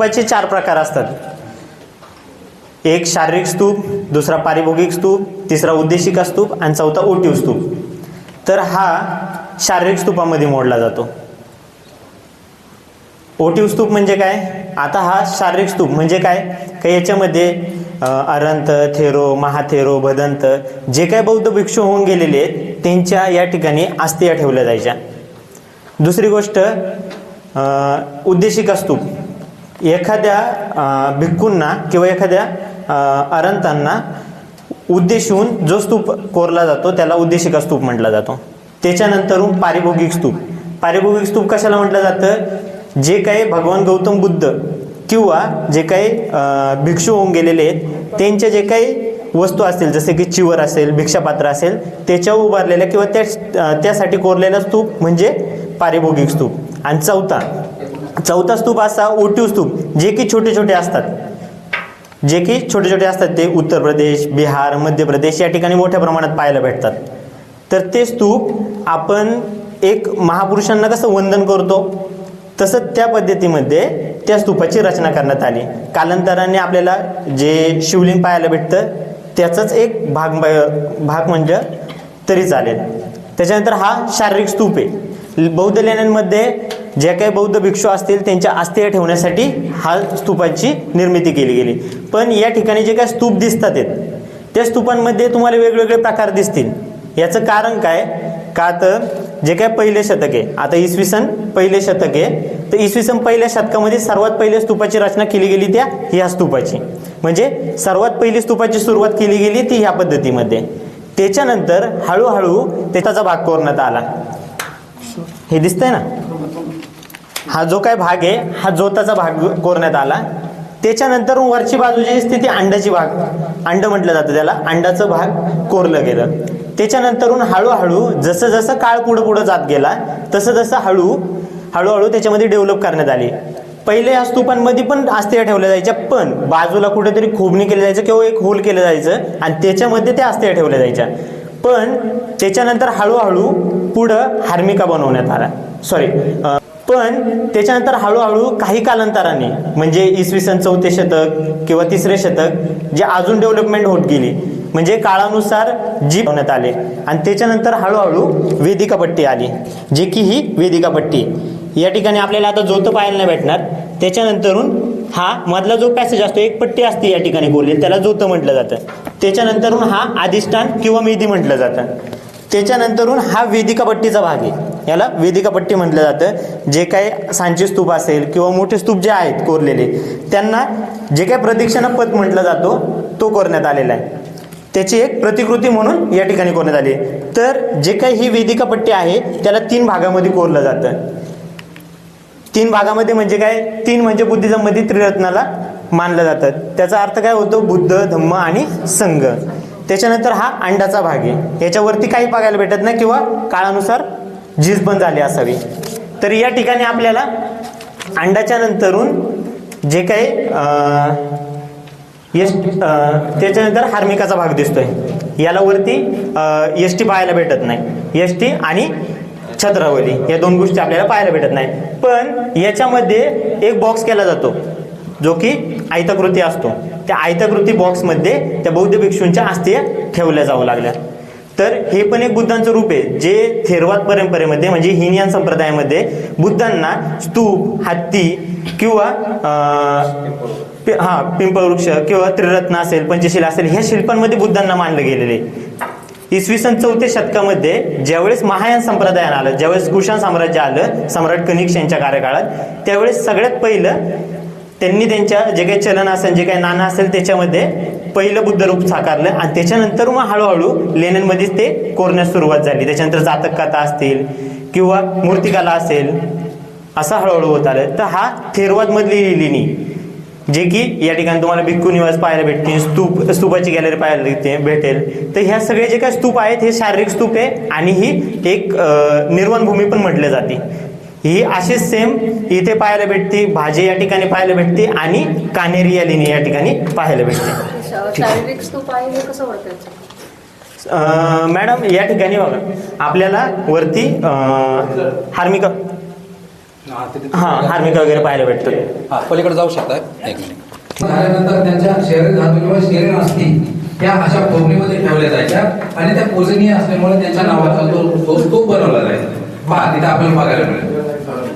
स्तूपाचे चार प्रकार असतात. एक शारीरिक स्तूप दुसरा पारिभोगिक स्तूप तिसरा उद्देशिका स्तूप आणि चौथा ओटीव स्तूप. तर हा शारीरिक स्तूपामध्ये मोडला जातो. ओटीव स्तूप म्हणजे काय? आता हा शारीरिक स्तूप म्हणजे काय? का याच्यामध्ये अरंत थेरो महाथेरो भदंत जे काय बौद्ध भिक्षू होऊन गेलेले आहेत त्यांच्या या ठिकाणी अस्थिया ठेवल्या जायच्या. दुसरी गोष्ट उद्देशिका स्तूप. एखाद्या भिक्खूंना किंवा एखाद्या अरंतांना उद्देशून जो स्तूप कोरला जातो त्याला उद्देशिका स्तूप म्हटला जातो. त्याच्यानंतर पारिभोगिक स्तूप. पारिभोगिक स्तूप कशाला म्हटलं जातं? जे काही भगवान गौतम बुद्ध किंवा जे काही भिक्षू होऊन गेलेले आहेत त्यांचे जे काही वस्तू असतील जसे की चिवर असेल भिक्षापात्र असेल त्याच्यावर उभारलेल्या किंवा त्या त्यासाठी कोरलेला स्तूप म्हणजे पारिभोगिक स्तूप. आणि चौथा चौथा स्तूप असा ओटीव स्तूप जे की छोटे छोटे असतात. जे की छोटे छोटे असतात ते उत्तर प्रदेश बिहार मध्य प्रदेश या ठिकाणी मोठ्या प्रमाणात पाहायला भेटतात. तर ते स्तूप आपण एक महापुरुषांना कसं वंदन करतो? तसं त्या पद्धतीमध्ये त्या स्तूपाची रचना करण्यात आली. कालांतराने आपल्याला जे शिवलिंग पाहायला भेटतं त्याचाच एक भाग भाग म्हणजे तरी चालेल. त्याच्यानंतर हा शारीरिक स्तूप आहे. बौद्ध लेण्यांमध्ये जे काही बौद्ध भिक्षू असतील त्यांच्या अस्थिया ठेवण्यासाठी हा स्तूपाची निर्मिती केली गेली. पण या ठिकाणी जे काही स्तूप दिसतात आहेत त्या स्तूपांमध्ये तुम्हाला वेगवेगळे प्रकार दिसतील. याचं कारण काय? का तर जे काय पहिले शतक आहे आता इसवी सन पहिले शतक आहे तर इसवी सन पहिल्या शतकामध्ये सर्वात पहिले स्तूपाची रचना केली गेली त्या ह्या स्तूपाची. म्हणजे सर्वात पहिली स्तूपाची सुरुवात केली गेली ती ह्या पद्धतीमध्ये. त्याच्यानंतर हळूहळू त्याचा भाग कोरण्यात आला. हे दिसतंय ना? हा जो काय भाग आहे हा जोताचा भाग कोरण्यात आला. त्याच्यानंतर वरची बाजू जी असते ती अंड्याची भाग. अंड म्हटलं जातं त्याला. अंडाचं भाग कोरलं गेलं. त्याच्यानंतरून हळूहळू जसं जसं काळ पुढं पुढं जात गेला तसं जसं हळू हळूहळू त्याच्यामध्ये डेव्हलप करण्यात आली. पहिले या स्तूपांमध्ये पण अस्थिया ठेवल्या जायच्या पण बाजूला कुठेतरी खोबणी केलं जायचं किंवा एक होल केलं जायचं आणि त्याच्यामध्ये त्या अस्थिया ठेवल्या जायच्या. पण त्याच्यानंतर हळूहळू पुढं हार्मिका बनवण्यात आला. सॉरी पण त्याच्यानंतर हळूहळू काही कालांतराने म्हणजे इसवी सन चौथे शतक किंवा तिसरे शतक जे अजून डेव्हलपमेंट होत गेली म्हणजे काळानुसार जी बनवण्यात आले. आणि त्याच्यानंतर हळूहळू वेदिका पट्टी आली जे की ही वेदिका पट्टी. या ठिकाणी आपल्याला आता जोतं पाहायला नाही भेटणार. त्याच्यानंतरून हा मधला जो पॅसेज असतो एक पट्टी असते या ठिकाणी कोरलेली त्याला जोतं म्हटलं जातं. त्याच्यानंतरून हा अधिष्ठान किंवा मेदी म्हटलं जातं. त्याच्यानंतरून हा वेदिका पट्टीचा भाग आहे. याला वेदिका पट्टी म्हटलं जातं. जे काही सांची स्तूप असेल किंवा मोठे स्तूप जे आहेत कोरलेले त्यांना जे काही प्रदक्षिणापद म्हटलं जातो तो करण्यात आलेला आहे. त्याची एक प्रतिकृती म्हणून या ठिकाणी कोरण्यात आली तर जे काही ही वेदिका पट्टी आहे त्याला तीन भागामध्ये कोरलं जातं. तीन भागामध्ये म्हणजे काय? तीन म्हणजे बुद्धिझममध्ये त्रिरत्नाला मानलं जातं. त्याचा अर्थ काय होतो? बुद्ध धम्म आणि संघ. त्याच्यानंतर हा अंडाचा भाग आहे. याच्यावरती काही बघायला भेटत नाही किंवा काळानुसार झीज पण झाली असावी. तर या ठिकाणी आपल्याला अंडाच्या नंतरून जे काही यश त्याच्यानंतर हार्मिकाचा भाग दिसतोय. याला वरती एस टी पाहायला भेटत नाही. एस टी आणि छत्रावली या दोन गोष्टी आपल्याला पाहायला भेटत नाही. पण याच्यामध्ये एक बॉक्स केला जातो जो की आयताकृती असतो. त्या आयताकृती बॉक्समध्ये त्या बौद्ध भिक्षूंच्या अस्थिया ठेवल्या जाऊ लागल्या. तर हे पण एक बुद्धांचं रूप आहे जे थेरवाद परंपरेमध्ये म्हणजे हिनयान संप्रदायामध्ये बुद्धांना स्तूप हत्ती किंवा हा पिंपळ वृक्ष किंवा त्रिरत्न असेल पंचशील असेल ह्या शिल्पांमध्ये बुद्धांना मानलं गेलेले इसवी सन चौथ्या शतकामध्ये ज्यावेळेस महायान संप्रदायानं आलं ज्यावेळेस कुशाण साम्राज्य आलं सम्राट कनिक्ष यांच्या कार्यकाळात त्यावेळेस सगळ्यात पहिलं त्यांनी त्यांच्या जे काही चलन असेल जे काही नाणं असेल त्याच्यामध्ये पहिलं बुद्ध रूप साकारलं आणि त्याच्यानंतर मग हळूहळू लेण्यांमध्येच ते कोरण्यास सुरुवात झाली. त्याच्यानंतर जातक कथा असतील किंवा मूर्तिकला असेल असं हळूहळू होत आलं. तर हा थेरवादमधली लेणी जे की या ठिकाणी तुम्हाला भिक्खू निवास पाहायला भेटतील स्तूप स्तूपाची गॅलरी पाहायला भेटते भेटेल. तर ह्या सगळे जे काही स्तूप आहेत हे शारीरिक स्तूप आहे आणि ही एक अं, भूमी पण म्हटली जाते. ही अशीच सेम इथे पाहायला भेटते भाजे या ठिकाणी पाहायला भेटते आणि कानेरी या लेणी या ठिकाणी पाहायला भेटते. हे मॅडम या ठिकाणी बघा आपल्याला वरती हार्मिका हा हार्मिका वगैरे पाहायला भेटतात हा पलीकडे जाऊ शकता एक मिनिट. झाल्यानंतर त्यांच्या शरीर धातू किंवा शरीर अस्थी त्या अशा फोडणीमध्ये ठेवल्या जायच्या आणि त्या पूजनीय असल्यामुळे त्यांच्या नावाचा तो तो बनवला जायचा. पहा तिथे आपल्याला बघायला मिळेल.